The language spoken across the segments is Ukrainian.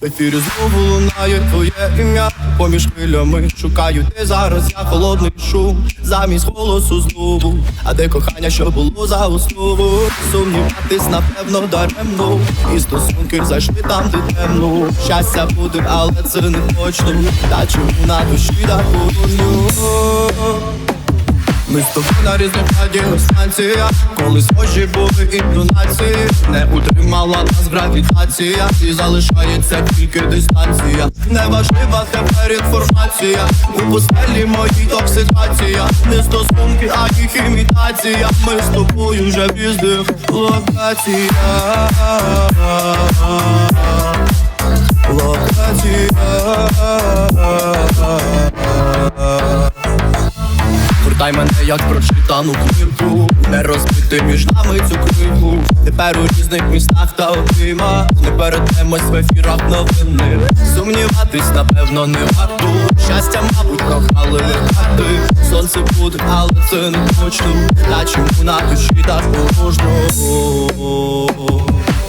В ефірі знову лунає твоє ім'я. Поміж хвилями шукаю ти зараз я холодний шум Замість голосу знову. А де кохання, що було за основу? Сумніватись, напевно, даремно. І стосунки зайшли там, де темно. Щастя буде, але це не точно. Та чому на душі порожньо ми з тобою на різних радіостанціях Коли схожі були інтонації Не утримала нас гравітація. І залишається тільки дистанція. Неважлива тепер інформація. У постелі моїй токсикація. Не стосунки, а їх імітація. Ми з тобою вже в різних локаціях як прочитану книгу. Не розбити між нами цю книгу. Тепер у різних містах та обіймах Не перетнемось в ефірах новини. Сумніватись, напевно, не варто. Щастя, мабуть, прохали карти Сонце буде, але це не точно. Та чому на душі так порожньо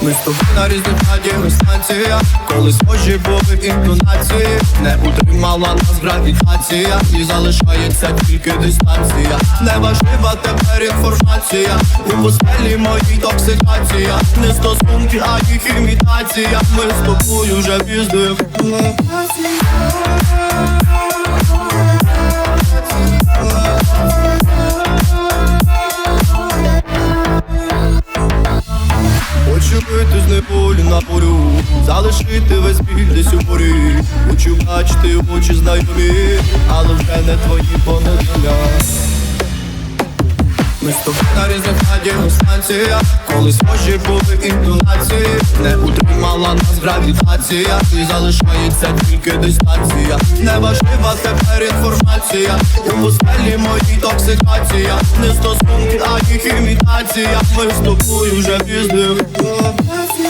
ми з тобою на різних радіостанціях Коли схожі були інтонації. Не утримала нас гравітація. І залишається тільки дистанція. Неважлива тепер інформація. У постелі моїй токсикація. Не стосунки, а їх імітація. Ми з тобою вже в вийти з неволі на порю Залишити весь біль десь у порі. Хочу бачити очі знайомі Але вже не твої помилення ми з тобою на різних радіостанціях Коли схожі були інтонації Не утримала нас гравітація. І залишається тільки дистанція. Неважлива тепер інформація. У постелі моїй токсикація? Не стосунки, а їх імітація. Ми з тобою вже в різних